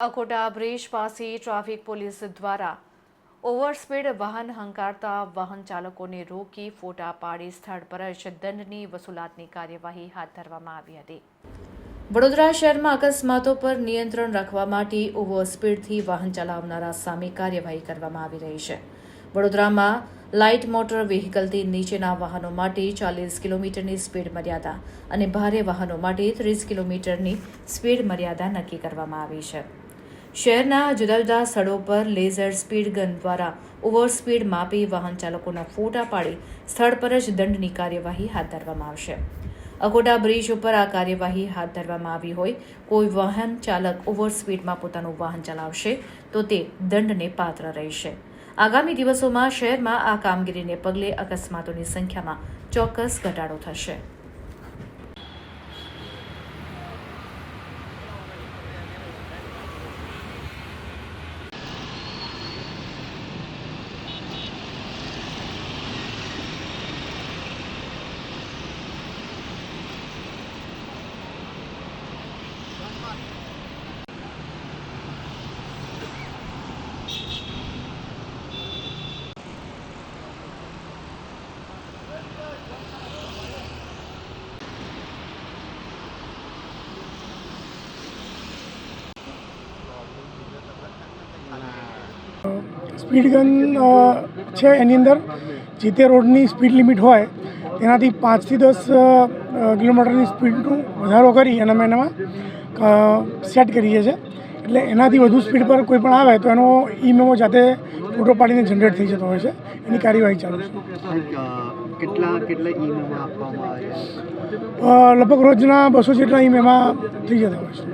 Akota bridge પાસે traffic police દ્વારા overspeed વાહન હંકારતા વાહન ચાલકોને રોકી ફોટા પાડી સ્થળ પર જ દંડની વસૂલાતની કાર્યવાહી હાથ ધરવામાં આવી હતી. વડોદરા શહેરમાં અકસ્માતો પર નિયંત્રણ રાખવા માટે ઓવરસ્પીડથી વાહન ચલાવનારા સામે કાર્યવાહી કરવામાં આવી રહી છે. વડોદરામાં લાઇટ મોટર વ્હીકલથી નીચેના વાહનો માટે ચાલીસ કિલોમીટરની સ્પીડ મર્યાદા અને ભારે વાહનો માટે ત્રીસ કિલોમીટરની સ્પીડ મર્યાદા નક્કી કરવામાં આવી છે. શહેરના જુદા જુદા સ્થળો પર લેઝર સ્પીડ ગન દ્વારા ઓવર સ્પીડ માપી વાહન ચાલકોના ફોટા પાડી સ્થળ પર જ દંડની કાર્યવાહી હાથ ધરવામાં આવશે. અકોટા બ્રિજ ઉપર આ કાર્યવાહી હાથ ધરવામાં આવી હોય, કોઈ વાહન ચાલક ઓવર સ્પીડમાં પોતાનું વાહન ચલાવશે, તો તે દંડને પાત્ર રહેશે. આગામી દિવસોમાં શહેરમાં આ કામગીરીને પગલે અકસ્માતોની સંખ્યામાં ચોક્કસ ઘટાડો થશે. સ્પીડ ગન છે એની અંદર. જે તે રોડની સ્પીડ લિમિટ હોય તેનાથી પાંચથી દસ કિલોમીટરની સ્પીડનું વધારો કરી અને અમે એનામાં સેટ કરીએ છીએ. એટલે એનાથી વધુ સ્પીડ પર કોઈ પણ આવે તો એનો ઈ મેમો જાતે ફોટો પાડીને જનરેટ થઈ જતો હોય છે. એની કાર્યવાહી ચાલુ છે. અ, કેટલા કેટલા ઈમેલમાં આપવામાં આવે છે લગભગ રોજના બસો જેટલા ઈ મેમા થઈ જતા હોય છે.